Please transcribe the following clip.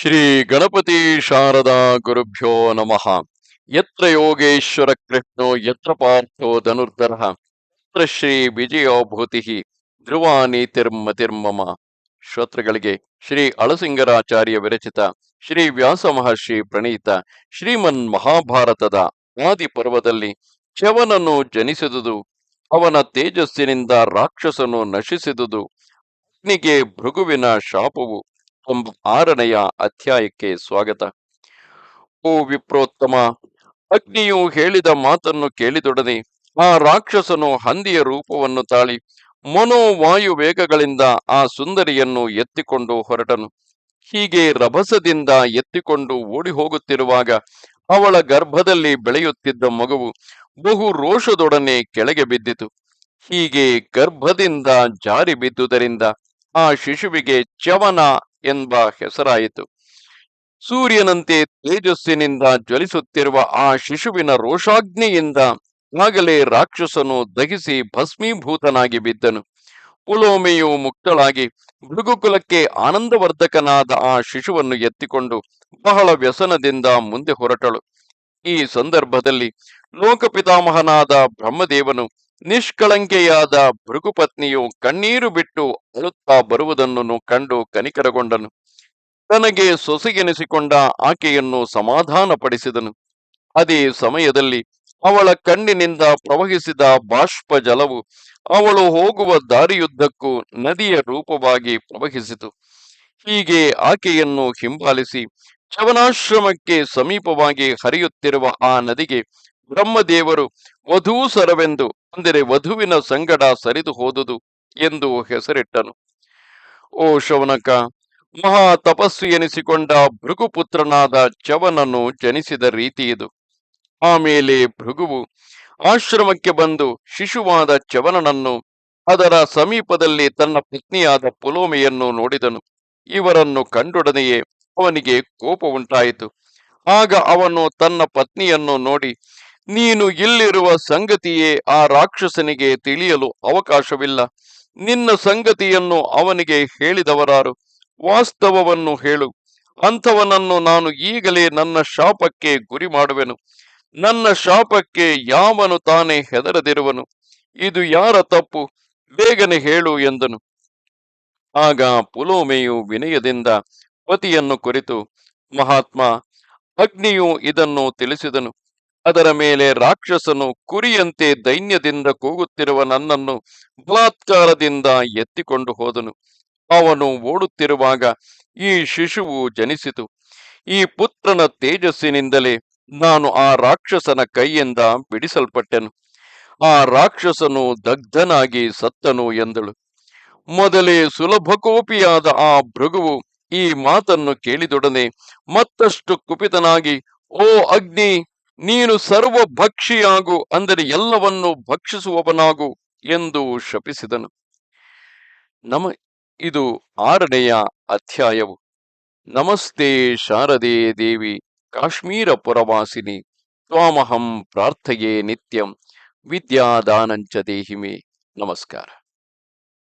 ಶ್ರೀ ಗಣಪತಿ ಶಾರದಾ ಗುರುಭ್ಯೋ ನಮಃ. ಯತ್ರ ಯೋಗೇಶ್ವರ ಕೃಷ್ಣೋ, ಯತ್ರ ಪಾರ್ಥೋ ಧನುರ್ಧರ, ಯತ್ರ ಶ್ರೀ ಧ್ರುವಾನಿ ತಿರ್ಮ ತಿರ್ಮಮ. ಶ್ರೋತೃಗಳಿಗೆ ಶ್ರೀ ಅಳಸಿಂಗರಾಚಾರ್ಯ ವಿರಚಿತ ಶ್ರೀ ವ್ಯಾಸ ಮಹರ್ಷಿ ಪ್ರಣೀತ ಶ್ರೀಮನ್ ಮಹಾಭಾರತದ ಆದಿ ಪರ್ವದಲ್ಲಿ ಚವನನ್ನು ಜನಿಸಿದುದು, ಅವನ ತೇಜಸ್ಸಿನಿಂದ ರಾಕ್ಷಸನು ನಶಿಸಿದುದು, ಅಗ್ನಿಗೆ ಭೃಗುವಿನ ಶಾಪವು ಎಂಬ ಆರನೆಯ ಅಧ್ಯಾಯಕ್ಕೆ ಸ್ವಾಗತ. ಓ ವಿಪ್ರೋತ್ತಮ, ಅಗ್ನಿಯು ಹೇಳಿದ ಮಾತನ್ನು ಕೇಳಿದೊಡನೆ ಆ ರಾಕ್ಷಸನು ಹಂದಿಯ ರೂಪವನ್ನು ತಾಳಿ ಮನೋವಾಯು ವೇಗಗಳಿಂದ ಆ ಸುಂದರಿಯನ್ನು ಎತ್ತಿಕೊಂಡು ಹೊರಟನು. ಹೀಗೆ ರಭಸದಿಂದ ಎತ್ತಿಕೊಂಡು ಓಡಿ ಹೋಗುತ್ತಿರುವಾಗ ಅವಳ ಗರ್ಭದಲ್ಲಿ ಬೆಳೆಯುತ್ತಿದ್ದ ಮಗುವು ಬಹು ರೋಷದೊಡನೆ ಕೆಳಗೆ ಬಿದ್ದಿತು. ಹೀಗೆ ಗರ್ಭದಿಂದ ಜಾರಿ ಬಿದ್ದುದರಿಂದ ಆ ಶಿಶುವಿಗೆ ಚವನ ಎಂಬ ಹೆಸರಾಯಿತು. ಸೂರ್ಯನಂತೆ ತೇಜಸ್ಸಿನಿಂದ ಜ್ವಲಿಸುತ್ತಿರುವ ಆ ಶಿಶುವಿನ ರೋಷಾಗ್ನಿಯಿಂದ ಆಗಲೇ ರಾಕ್ಷಸನು ದಹಿಸಿ ಭಸ್ಮೀಭೂತನಾಗಿ ಬಿದ್ದನು. ಪುಲೋಮೆಯು ಮುಕ್ತಳಾಗಿ ಮೃಗುಕುಲಕ್ಕೆ ಆನಂದವರ್ಧಕನಾದ ಆ ಶಿಶುವನ್ನು ಎತ್ತಿಕೊಂಡು ಬಹಳ ವ್ಯಸನದಿಂದ ಮುಂದೆ ಹೊರಟಳು. ಈ ಸಂದರ್ಭದಲ್ಲಿ ಲೋಕಪಿತಾಮಹನಾದ ಬ್ರಹ್ಮದೇವನು ನಿಷ್ಕಳಂಕೆಯಾದ ಭೃಗುಪತ್ನಿಯು ಕಣ್ಣೀರು ಬಿಟ್ಟು ಅಳುತ್ತಾ ಬರುವುದನ್ನು ಕಂಡು ಕನಿಕರಗೊಂಡನು. ತನಗೆ ಸೊಸೆಗೆನಿಸಿಕೊಂಡ ಆಕೆಯನ್ನು ಸಮಾಧಾನಪಡಿಸಿದನು. ಅದೇ ಸಮಯದಲ್ಲಿ ಅವಳ ಕಣ್ಣಿನಿಂದ ಪ್ರವಹಿಸಿದ ಬಾಷ್ಪ ಜಲವು ಅವಳು ಹೋಗುವ ದಾರಿಯುದ್ದಕ್ಕೂ ನದಿಯ ರೂಪವಾಗಿ ಪ್ರವಹಿಸಿತು. ಹೀಗೆ ಆಕೆಯನ್ನು ಹಿಂಬಾಲಿಸಿ ಚವನಾಶ್ರಮಕ್ಕೆ ಸಮೀಪವಾಗಿ ಹರಿಯುತ್ತಿರುವ ಆ ನದಿಗೆ ಬ್ರಹ್ಮದೇವರು ವಧೂಸರವೆಂದು ಅಂದರೆ ವಧುವಿನ ಸಂಗಡ ಸರಿದು ಹೋದುದು ಎಂದು ಹೆಸರಿಟ್ಟನು. ಓ ಶವನಕ ಮಹಾ ತಪಸ್ಸು ಎನಿಸಿಕೊಂಡ ಭೃಗುಪುತ್ರನಾದ ಚವನನು ಜನಿಸಿದ ರೀತಿ ಇದು. ಆಮೇಲೆ ಭೃಗುವು ಆಶ್ರಮಕ್ಕೆ ಬಂದು ಶಿಶುವಾದ ಚವನನನ್ನು ಅದರ ಸಮೀಪದಲ್ಲಿ ತನ್ನ ಪತ್ನಿಯಾದ ಪುಲೋಮೆಯನ್ನು ನೋಡಿದನು. ಇವರನ್ನು ಕಂಡೊಡನೆಯೇ ಅವನಿಗೆ ಕೋಪ ಉಂಟಾಯಿತು. ಆಗ ಅವನು ತನ್ನ ಪತ್ನಿಯನ್ನು ನೋಡಿ ನೀನು ಇಲ್ಲಿರುವ ಸಂಗತಿಯೇ ಆ ರಾಕ್ಷಸನಿಗೆ ತಿಳಿಯಲು ಅವಕಾಶವಿಲ್ಲ. ನಿನ್ನ ಸಂಗತಿಯನ್ನು ಅವನಿಗೆ ಹೇಳಿದವರಾರು, ವಾಸ್ತವವನ್ನು ಹೇಳು. ಅಂಥವನನ್ನು ನಾನು ಈಗಲೇ ನನ್ನ ಶಾಪಕ್ಕೆ ಗುರಿ ಮಾಡುವೆನು ನನ್ನ ಶಾಪಕ್ಕೆ ಯಾವನು ತಾನೇ ಹೆದರದಿರುವನು. ಇದು ಯಾರ ತಪ್ಪು? ಬೇಗನೆ ಹೇಳು ಎಂದನು. ಆಗ ಪುಲೋಮೆಯು ವಿನಯದಿಂದ ಪತಿಯನ್ನು ಕುರಿತು, ಮಹಾತ್ಮ, ಅಗ್ನಿಯು ಇದನ್ನು ತಿಳಿಸಿದನು. ಅದರ ಮೇಲೆ ರಾಕ್ಷಸನು ಕುರಿಯಂತೆ ದೈನ್ಯದಿಂದ ಕೂಗುತ್ತಿರುವ ನನ್ನನ್ನು ಬಲಾತ್ಕಾರದಿಂದ ಎತ್ತಿಕೊಂಡು ಹೋದನು. ಅವನು ಓಡುತ್ತಿರುವಾಗ ಈ ಶಿಶುವು ಜನಿಸಿತು. ಈ ಪುತ್ರನ ತೇಜಸ್ಸಿನಿಂದಲೇ ನಾನು ಆ ರಾಕ್ಷಸನ ಕೈಯಿಂದ ಬಿಡಿಸಲ್ಪಟ್ಟೆನು. ಆ ರಾಕ್ಷಸನು ದಗ್ಧನಾಗಿ ಸತ್ತನು ಎಂದಳು. ಮೊದಲೇ ಸುಲಭಕೋಪಿಯಾದ ಆ ಭೃಗುವು ಈ ಮಾತನ್ನು ಕೇಳಿದೊಡನೆ ಮತ್ತಷ್ಟು ಕುಪಿತನಾಗಿ, ಓ ಅಗ್ನಿ ನೀನು ಸರ್ವ ಭಕ್ಷಿಯಾಗು ಅಂದರೆ ಎಲ್ಲವನ್ನು ಭಕ್ಷಿಸುವವನಾಗು ಎಂದು ಶಪಿಸಿದನು. ನಮ, ಇದು ಆರನೆಯ ಅಧ್ಯಾಯವು. ನಮಸ್ತೆ ಶಾರದೆ ದೇವಿ, ಕಾಶ್ಮೀರ ಪುರವಾಸಿನಿ, ತ್ವಾಮಹಂ ಪ್ರಾರ್ಥಯೇ ನಿತ್ಯಂ, ವಿದ್ಯಾದಾನಂಚ ದೇಹಿಮೆ. ನಮಸ್ಕಾರ.